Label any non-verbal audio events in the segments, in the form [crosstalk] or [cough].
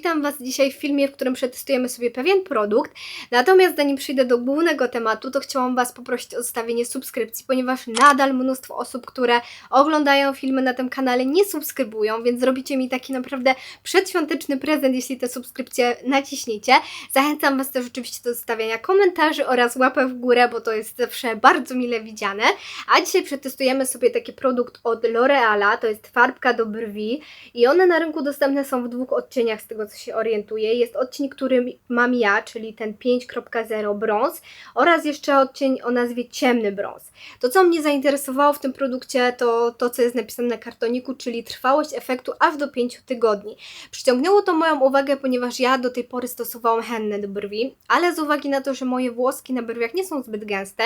witam Was dzisiaj w filmie, w którym przetestujemy sobie pewien produkt. Natomiast zanim przejdę do głównego tematu, to chciałam Was poprosić o zostawienie subskrypcji, ponieważ nadal mnóstwo osób, które oglądają filmy na tym kanale nie subskrybują, więc zrobicie mi taki naprawdę przedświąteczny prezent, jeśli te subskrypcje naciśniecie. Zachęcam Was też oczywiście do zostawiania komentarzy oraz łapę w górę, bo to jest zawsze bardzo mile widziane. A dzisiaj przetestujemy sobie taki produkt od L'Oreala, to jest farbka do brwi i one na rynku dostępne są w dwóch odcieniach z tego się orientuję. Jest odcień, który mam ja, czyli ten 5.0 brąz oraz jeszcze odcień o nazwie ciemny brąz. To co mnie zainteresowało w tym produkcie to to co jest napisane na kartoniku, czyli trwałość efektu aż do 5 tygodni. Przyciągnęło to moją uwagę, ponieważ ja do tej pory stosowałam hennę do brwi, ale z uwagi na to, że moje włoski na brwiach nie są zbyt gęste,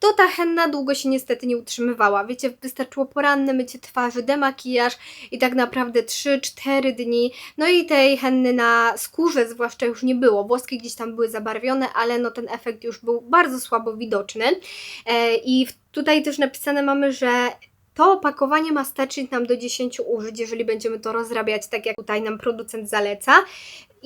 to ta henna długo się niestety nie utrzymywała. Wiecie, wystarczyło poranne mycie twarzy, demakijaż i tak naprawdę 3-4 dni. No i tej henny na skórze zwłaszcza już nie było. Włoski gdzieś tam były zabarwione, ale no ten efekt już był bardzo słabo widoczny. E, I tutaj też napisane mamy, że to opakowanie ma starczyć nam do 10 użyć, jeżeli będziemy to rozrabiać tak, jak tutaj nam producent zaleca.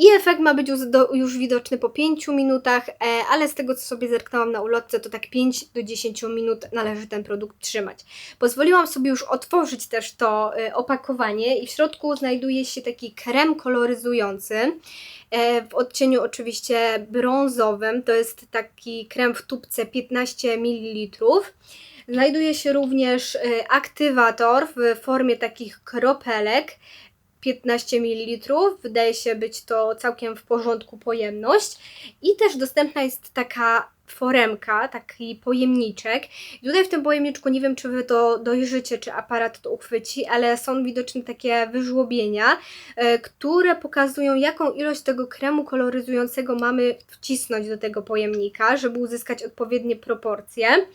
I efekt ma być już, do, już widoczny po 5 minutach, e, ale z tego co sobie zerknęłam na ulotce, to tak 5 do 10 minut należy ten produkt trzymać. Pozwoliłam sobie już otworzyć też to e, opakowanie i w środku znajduje się taki krem koloryzujący e, w odcieniu oczywiście brązowym. To jest taki krem w tubce 15 ml. Znajduje się również y, aktywator w formie takich kropelek 15 ml. Wydaje się być to całkiem w porządku pojemność. I też dostępna jest taka foremka, taki pojemniczek. I tutaj w tym pojemniczku nie wiem, czy Wy to dojrzycie, czy aparat to uchwyci, ale są widoczne takie wyżłobienia, y, które pokazują, jaką ilość tego kremu koloryzującego mamy wcisnąć do tego pojemnika, żeby uzyskać odpowiednie proporcje.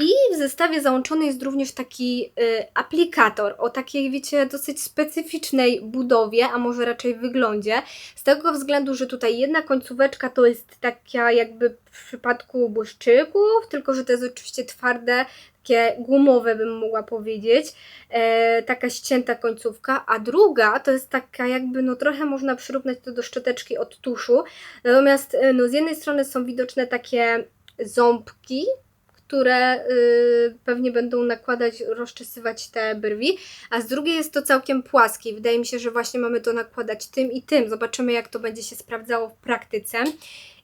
I w zestawie załączony jest również taki y, aplikator o takiej, wiecie, dosyć specyficznej budowie, a może raczej wyglądzie. Z tego względu, że tutaj jedna końcóweczka to jest taka jakby w przypadku błyszczyków, tylko że to jest oczywiście twarde, takie gumowe bym mogła powiedzieć, e, taka ścięta końcówka, a druga to jest taka jakby, no trochę można przyrównać to do szczoteczki od tuszu, natomiast e, no z jednej strony są widoczne takie ząbki, które y, pewnie będą nakładać, rozczesywać te brwi, a z drugiej jest to całkiem płaskie. Wydaje mi się, że właśnie mamy to nakładać tym i tym. Zobaczymy, jak to będzie się sprawdzało w praktyce.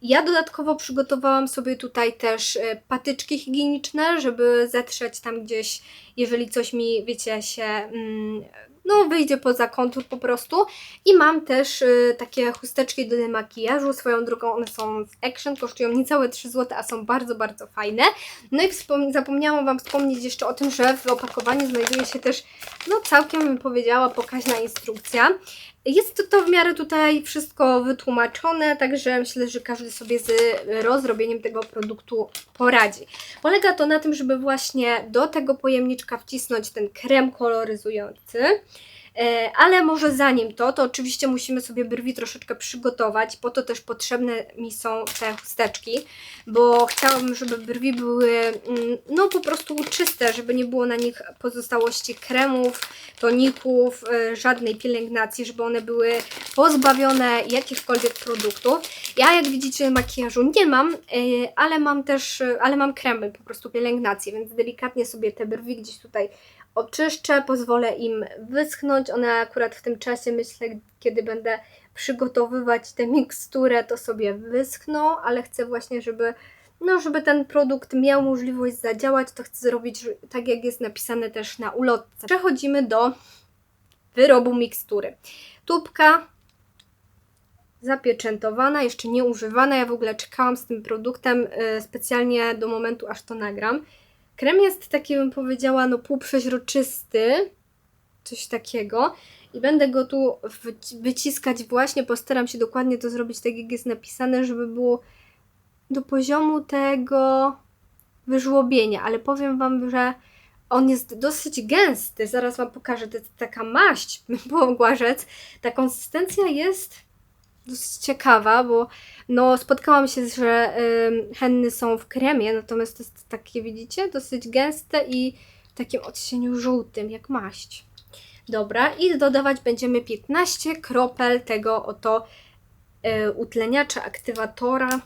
Ja dodatkowo przygotowałam sobie tutaj też y, patyczki higieniczne, żeby zetrzeć tam gdzieś, jeżeli coś mi, wiecie, się mm, no wyjdzie poza kontur po prostu. I mam też y, takie chusteczki do demakijażu, swoją drogą one są z Action, kosztują niecałe 3 zł, a są bardzo, bardzo fajne. No i zapomniałam Wam wspomnieć jeszcze o tym, że w opakowaniu znajduje się też, no całkiem bym powiedziała, pokaźna instrukcja. Jest to w miarę tutaj wszystko wytłumaczone, także myślę, że każdy sobie z rozrobieniem tego produktu poradzi. Polega to na tym, żeby właśnie do tego pojemniczka wcisnąć ten krem koloryzujący. E, ale może zanim to, to oczywiście musimy sobie brwi troszeczkę przygotować, po to też potrzebne mi są te chusteczki, bo chciałabym, żeby brwi były mm, no po prostu czyste, żeby nie było na nich pozostałości kremów, toników, e, żadnej pielęgnacji, żeby one były pozbawione jakichkolwiek produktów. Ja jak widzicie makijażu nie mam, e, ale mam też, ale mam kremy, po prostu pielęgnację, więc delikatnie sobie te brwi gdzieś tutaj oczyszczę, pozwolę im wyschnąć. One akurat w tym czasie, myślę, kiedy będę przygotowywać tę miksturę, to sobie wyschną, ale chcę właśnie, żeby, no, żeby ten produkt miał możliwość zadziałać, to chcę zrobić tak, jak jest napisane też na ulotce. Przechodzimy do wyrobu mikstury. Tubka zapieczętowana, jeszcze nie używana. Ja w ogóle czekałam z tym produktem y, specjalnie do momentu, aż to nagram. Krem jest taki, bym powiedziała, no półprzeźroczysty, coś takiego. I będę go tu wyciskać właśnie, postaram się dokładnie to zrobić tak, jak jest napisane, żeby było do poziomu tego wyżłobienia, ale powiem Wam, że on jest dosyć gęsty, zaraz Wam pokażę, to jest taka maść, bym [laughs] mogła rzec. Ta konsystencja jest dosyć ciekawa, bo no, spotkałam się, że y, henny są w kremie, natomiast to jest takie, widzicie, dosyć gęste i w takim odcieniu żółtym, jak maść. Dobra, i dodawać będziemy 15 kropel tego oto e, utleniacza, aktywatora.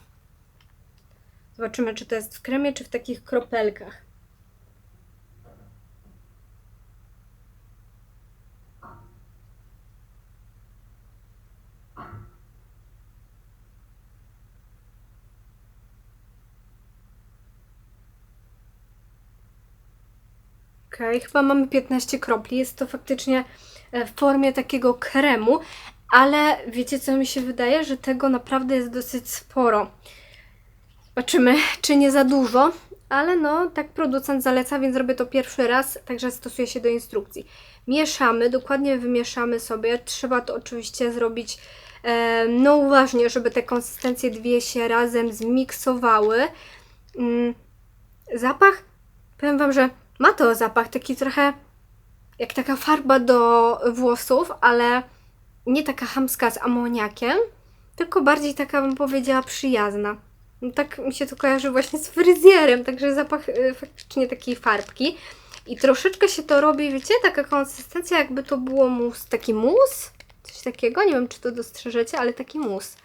Zobaczymy, czy to jest w kremie, czy w takich kropelkach. Okej, chyba mamy 15 kropli. Jest to faktycznie e, w formie takiego kremu, ale wiecie co mi się wydaje, że tego naprawdę jest dosyć sporo. Zobaczymy, czy nie za dużo, ale no, tak producent zaleca, więc robię to pierwszy raz, także stosuję się do instrukcji. Mieszamy, dokładnie wymieszamy sobie. Trzeba to oczywiście zrobić e, no uważnie, żeby te konsystencje dwie się razem zmiksowały. Mm, zapach, powiem Wam, że ma to zapach taki trochę jak taka farba do włosów, ale nie taka chamska z amoniakiem, tylko bardziej taka bym powiedziała przyjazna. No tak mi się to kojarzy właśnie z fryzjerem, także zapach y, faktycznie takiej farbki. I troszeczkę się to robi, wiecie, taka konsystencja jakby to było mus, taki mus, coś takiego, nie wiem czy to dostrzeżecie, ale taki mus.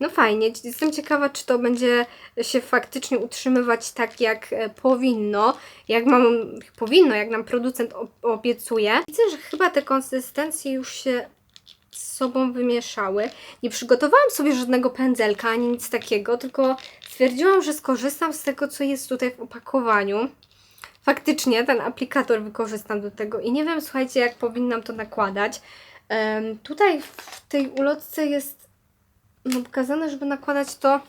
No fajnie, jestem ciekawa, czy to będzie się faktycznie utrzymywać tak, jak e, powinno, jak mam, powinno, jak nam producent obiecuje. Widzę, że chyba te konsystencje już się z sobą wymieszały. Nie przygotowałam sobie żadnego pędzelka ani nic takiego, tylko stwierdziłam, że skorzystam z tego, co jest tutaj w opakowaniu. Faktycznie ten aplikator wykorzystam do tego i nie wiem, słuchajcie, jak powinnam to nakładać. Em, tutaj w tej ulotce jest no, pokazane, żeby nakładać to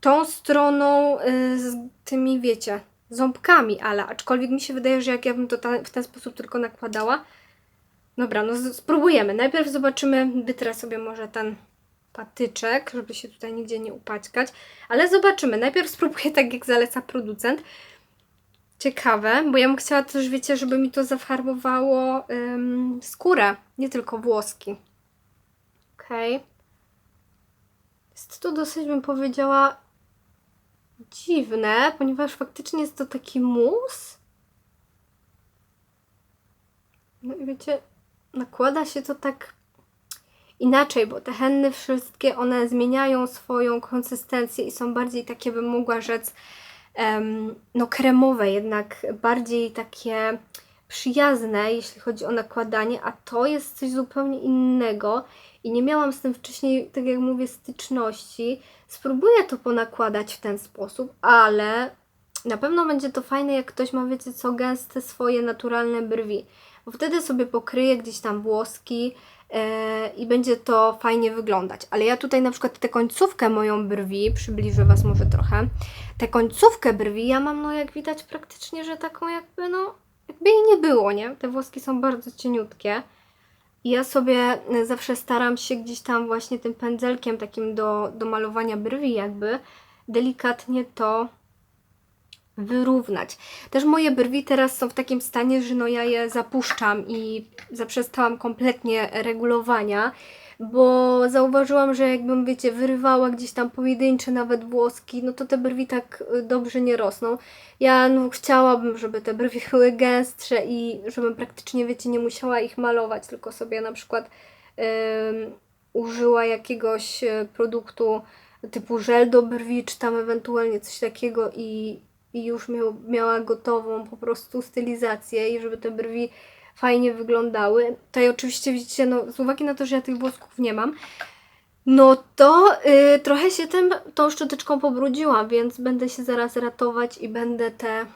tą stroną y, z tymi, wiecie, ząbkami, ale aczkolwiek mi się wydaje, że jak ja bym to ta, w ten sposób tylko nakładała. Dobra, no spróbujemy. Najpierw zobaczymy, wytrę sobie może ten patyczek, żeby się tutaj nigdzie nie upaćkać, ale zobaczymy. Najpierw spróbuję tak, jak zaleca producent. Ciekawe, bo ja bym chciała też, wiecie, żeby mi to zafarbowało ym, skórę, nie tylko włoski. Okej. Jest to dosyć, bym powiedziała, dziwne, ponieważ faktycznie jest to taki mus. No i wiecie, nakłada się to tak inaczej, bo te henny wszystkie, one zmieniają swoją konsystencję i są bardziej takie, bym mogła rzec, no kremowe, jednak bardziej takie przyjazne, jeśli chodzi o nakładanie, a to jest coś zupełnie innego i nie miałam z tym wcześniej, tak jak mówię, styczności. Spróbuję to ponakładać w ten sposób, ale na pewno będzie to fajne, jak ktoś ma, wiecie co, gęste swoje naturalne brwi. Bo wtedy sobie pokryję gdzieś tam włoski e, i będzie to fajnie wyglądać. Ale ja tutaj na przykład tę końcówkę moją brwi, przybliżę Was może trochę, tę końcówkę brwi ja mam, no jak widać, praktycznie, że taką jakby, no, jakby jej nie było, nie? Te włoski są bardzo cieniutkie. I ja sobie y, zawsze staram się gdzieś tam właśnie tym pędzelkiem takim do, do malowania brwi jakby delikatnie to wyrównać. Też moje brwi teraz są w takim stanie, że no ja je zapuszczam i zaprzestałam kompletnie regulowania, bo zauważyłam, że jakbym, wiecie, wyrywała gdzieś tam pojedyncze nawet włoski, no to te brwi tak y, dobrze nie rosną. Ja no, chciałabym, żeby te brwi [laughs] były gęstsze i żebym praktycznie, wiecie, nie musiała ich malować, tylko sobie na przykład użyła jakiegoś e, produktu typu żel do brwi, czy tam ewentualnie coś takiego i, i już miał, miała gotową po prostu stylizację i żeby te brwi fajnie wyglądały. Tutaj oczywiście widzicie, no z uwagi na to, że ja tych włosków nie mam, no to y, trochę się tym, tą szczoteczką pobrudziłam, więc będę się zaraz ratować i będę te,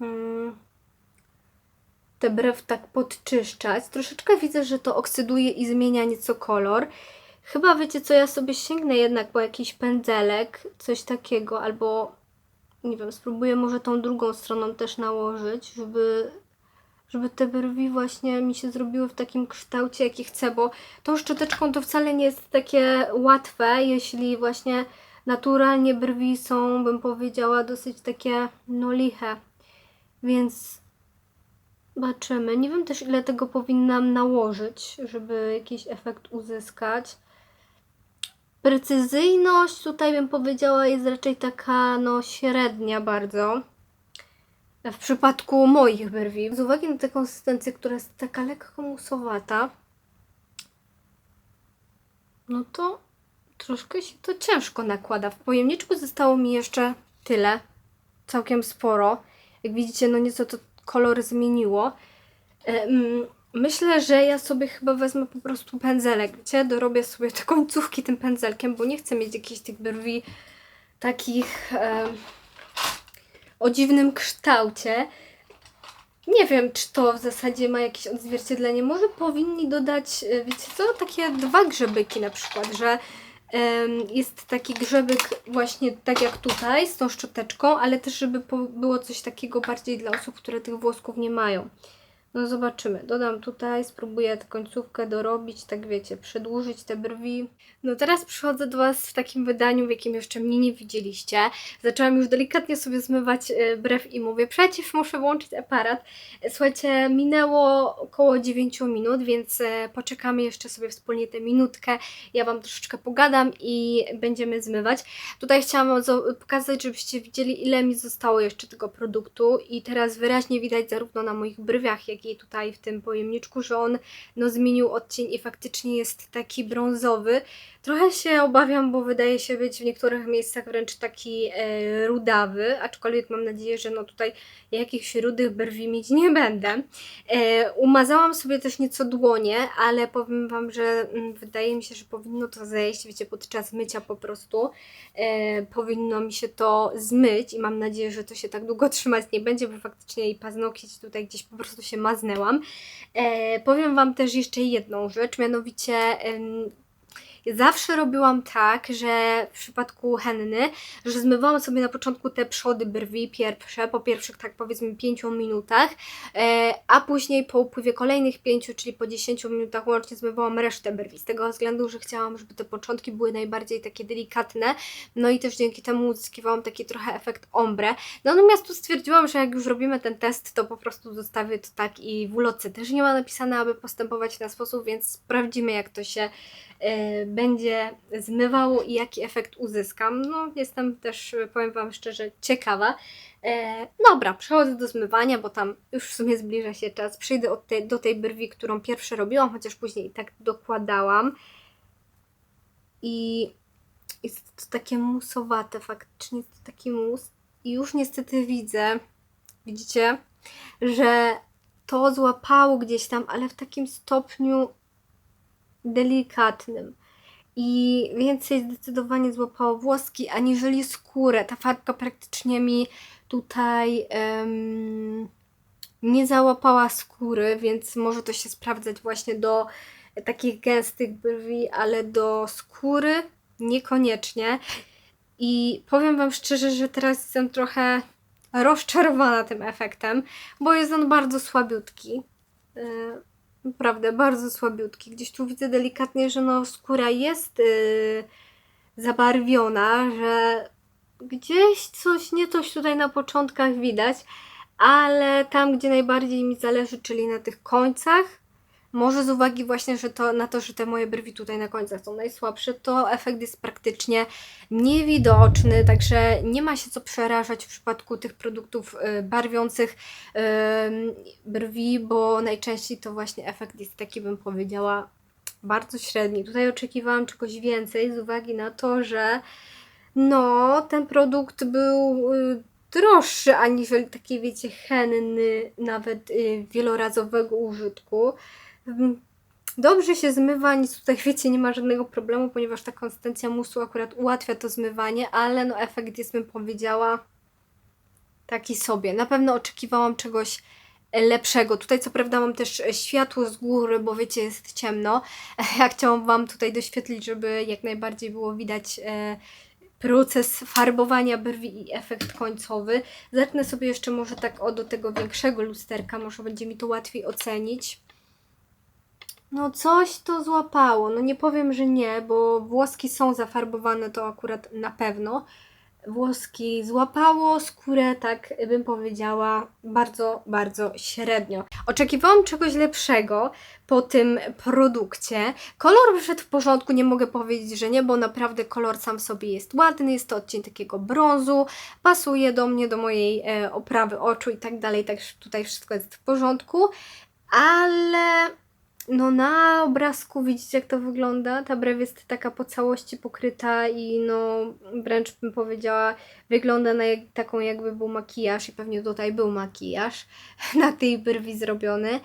mm, te brew tak podczyszczać. Troszeczkę widzę, że to oksyduje i zmienia nieco kolor. Chyba wiecie co, ja sobie sięgnę jednak po jakiś pędzelek, coś takiego, albo nie wiem, spróbuję może tą drugą stroną też nałożyć, żeby żeby te brwi właśnie mi się zrobiły w takim kształcie, jaki chcę, bo tą szczoteczką to wcale nie jest takie łatwe, jeśli właśnie naturalnie brwi są, bym powiedziała, dosyć takie no liche. Więc zobaczymy. Nie wiem też ile tego powinnam nałożyć, żeby jakiś efekt uzyskać. Precyzyjność tutaj bym powiedziała jest raczej taka no średnia bardzo. W przypadku moich brwi. Z uwagi na tę konsystencję, która jest taka lekko musowata, no to troszkę się to ciężko nakłada. W pojemniczku zostało mi jeszcze tyle, całkiem sporo. Jak widzicie, no nieco to kolor zmieniło. Myślę, że ja sobie chyba wezmę po prostu pędzelek, wiecie, dorobię sobie te końcówki tym pędzelkiem, bo nie chcę mieć jakichś tych brwi takich o dziwnym kształcie. Nie wiem, czy to w zasadzie ma jakieś odzwierciedlenie. Może powinni dodać, e, wiecie co, takie dwa grzebyki na przykład, że jest taki grzebyk właśnie tak jak tutaj, z tą szczoteczką, ale też żeby było coś takiego bardziej dla osób, które tych włosków nie mają. No zobaczymy. Dodam tutaj, spróbuję tę końcówkę dorobić, tak wiecie, przedłużyć te brwi. No teraz przychodzę do Was w takim wydaniu, w jakim jeszcze mnie nie widzieliście. Zaczęłam już delikatnie sobie zmywać e, brew i mówię, przecież muszę włączyć aparat. Słuchajcie, minęło około 9 minut, więc e, poczekamy jeszcze sobie wspólnie tę minutkę. Ja Wam troszeczkę pogadam i będziemy zmywać. Tutaj chciałam pokazać, żebyście widzieli, ile mi zostało jeszcze tego produktu i teraz wyraźnie widać zarówno na moich brwiach, jak i tutaj w tym pojemniczku, że on no, zmienił odcień i faktycznie jest taki brązowy. Trochę się obawiam, bo wydaje się być w niektórych miejscach wręcz taki e, rudawy, aczkolwiek mam nadzieję, że no tutaj jakichś rudych brwi mieć nie będę. E, umazałam sobie też nieco dłonie, ale powiem Wam, że mm, wydaje mi się, że powinno to zejść, wiecie, podczas mycia po prostu. E, powinno mi się to zmyć i mam nadzieję, że to się tak długo trzymać nie będzie, bo faktycznie jej paznokieć tutaj gdzieś po prostu się maznęłam. E, powiem Wam też jeszcze jedną rzecz, mianowicie em, Zawsze robiłam tak, że w przypadku henny, że zmywałam sobie na początku te przody brwi pierwsze, po pierwszych tak powiedzmy 5 minutach, e, a później po upływie kolejnych 5, czyli po 10 minutach łącznie zmywałam resztę brwi. Z tego względu, że chciałam, żeby te początki były najbardziej takie delikatne, no i też dzięki temu uzyskiwałam taki trochę efekt ombre. Natomiast tu stwierdziłam, że jak już robimy ten test, to po prostu zostawię to tak i w uloce też nie ma napisane, aby postępować w ten sposób, więc sprawdzimy jak to się e, będzie zmywało i jaki efekt uzyskam. No, jestem też, powiem Wam szczerze, ciekawa. E, dobra, przechodzę do zmywania, bo tam już w sumie zbliża się czas. Przyjdę tej, do tej brwi, którą pierwsze robiłam, chociaż później i tak dokładałam. I jest to takie musowate, faktycznie jest to taki mus. I już niestety widzę, widzicie, że to złapało gdzieś tam, ale w takim stopniu delikatnym. I więcej zdecydowanie złapało włoski, aniżeli skórę. Ta farbka praktycznie mi tutaj em, nie załapała skóry, więc może to się sprawdzać właśnie do takich gęstych brwi, ale do skóry niekoniecznie. I powiem Wam szczerze, że teraz jestem trochę rozczarowana tym efektem, bo jest on bardzo słabiutki. Naprawdę, bardzo słabiutki. Gdzieś tu widzę delikatnie, że no skóra jest yy, zabarwiona, że gdzieś coś, nie coś tutaj na początkach widać, ale tam, gdzie najbardziej mi zależy, czyli na tych końcach, może z uwagi właśnie że to, na to, że te moje brwi tutaj na końcach są najsłabsze, to efekt jest praktycznie niewidoczny, także nie ma się co przerażać w przypadku tych produktów y, barwiących ym, brwi, bo najczęściej to właśnie efekt jest taki, bym powiedziała, bardzo średni. Tutaj oczekiwałam czegoś więcej z uwagi na to, że no, ten produkt był y, droższy aniżeli taki, wiecie, henny, nawet y, wielorazowego użytku. Ym, Dobrze się zmywa, nic tutaj, [laughs] wiecie, nie ma żadnego problemu, ponieważ ta konsystencja musu akurat ułatwia to zmywanie, ale no efekt jest, bym powiedziała, taki sobie. Na pewno oczekiwałam czegoś lepszego. Tutaj co prawda mam też światło z góry, bo wiecie, jest ciemno. [laughs] Ja chciałam Wam tutaj doświetlić, żeby jak najbardziej było widać e, proces farbowania brwi i efekt końcowy. Zacznę sobie jeszcze może tak o do tego większego lusterka, może będzie mi to łatwiej ocenić. No coś to złapało. No nie powiem, że nie, bo włoski są zafarbowane, to akurat na pewno. włoski złapało skórę, tak bym powiedziała, bardzo, bardzo średnio. Oczekiwałam czegoś lepszego po tym produkcie. Kolor wyszedł w porządku, nie mogę powiedzieć, że nie, bo naprawdę kolor sam w sobie jest ładny, jest to odcień takiego brązu, pasuje do mnie, do mojej e, oprawy oczu i tak dalej, także tutaj wszystko jest w porządku, ale no na obrazku widzicie jak to wygląda, ta brew jest taka po całości pokryta i no wręcz bym powiedziała wygląda na jak, taką jakby był makijaż i pewnie tutaj był makijaż [laughs] na tej brwi zrobiony.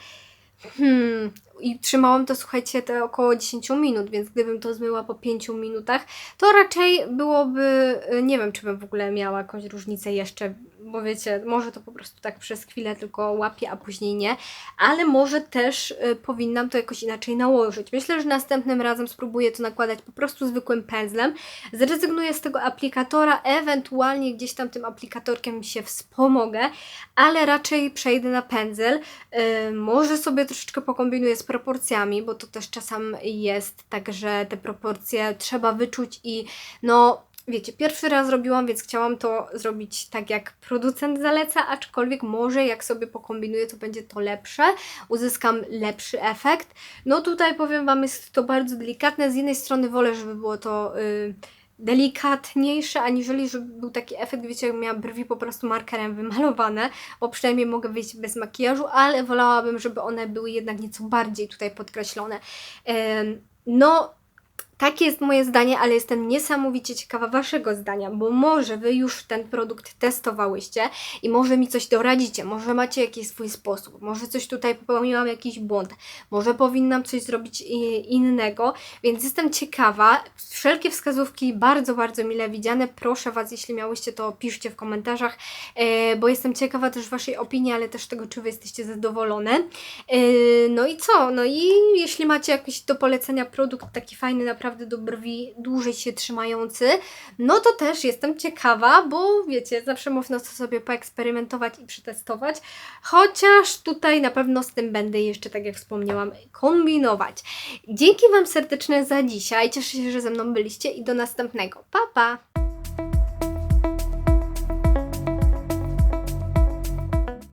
Hmm. I trzymałam to, słuchajcie, te około 10 minut, więc gdybym to zmyła po 5 minutach, to raczej byłoby, y, nie wiem, czy bym w ogóle miała jakąś różnicę jeszcze, bo wiecie, może to po prostu tak przez chwilę tylko łapię, a później nie, ale może też y, powinnam to jakoś inaczej nałożyć. Myślę, że następnym razem spróbuję to nakładać po prostu zwykłym pędzlem, zrezygnuję z tego aplikatora, ewentualnie gdzieś tam tym aplikatorkiem się wspomogę, ale raczej przejdę na pędzel. Y, może sobie troszeczkę pokombinuję z proporcjami, bo to też czasem jest tak, że te proporcje trzeba wyczuć i no wiecie, pierwszy raz zrobiłam, więc chciałam to zrobić tak jak producent zaleca, aczkolwiek może jak sobie pokombinuję, to będzie to lepsze, uzyskam lepszy efekt. No tutaj powiem Wam, jest to bardzo delikatne, z jednej strony wolę, żeby było to... Yy, delikatniejsze, aniżeli żeby był taki efekt, wiecie, jak miałam brwi po prostu markerem wymalowane, bo przynajmniej mogę wyjść bez makijażu, ale wolałabym, żeby one były jednak nieco bardziej tutaj podkreślone. No, takie jest moje zdanie, ale jestem niesamowicie ciekawa Waszego zdania, bo może Wy już ten produkt testowałyście i może mi coś doradzicie, może macie jakiś swój sposób, może coś tutaj popełniłam jakiś błąd, może powinnam coś zrobić innego, więc jestem ciekawa. Wszelkie wskazówki bardzo, bardzo mile widziane. Proszę Was, jeśli miałyście to, piszcie w komentarzach, e, bo jestem ciekawa też Waszej opinii, ale też tego, czy Wy jesteście zadowolone. E, no i co? No i jeśli macie jakiś do polecenia produkt taki fajny, naprawdę do brwi, dłużej się trzymający, no to też jestem ciekawa, bo wiecie, zawsze można sobie poeksperymentować i przetestować, chociaż tutaj na pewno z tym będę jeszcze, tak jak wspomniałam, kombinować. Dzięki Wam serdeczne za dzisiaj, cieszę się, że ze mną byliście i do następnego. Pa, pa!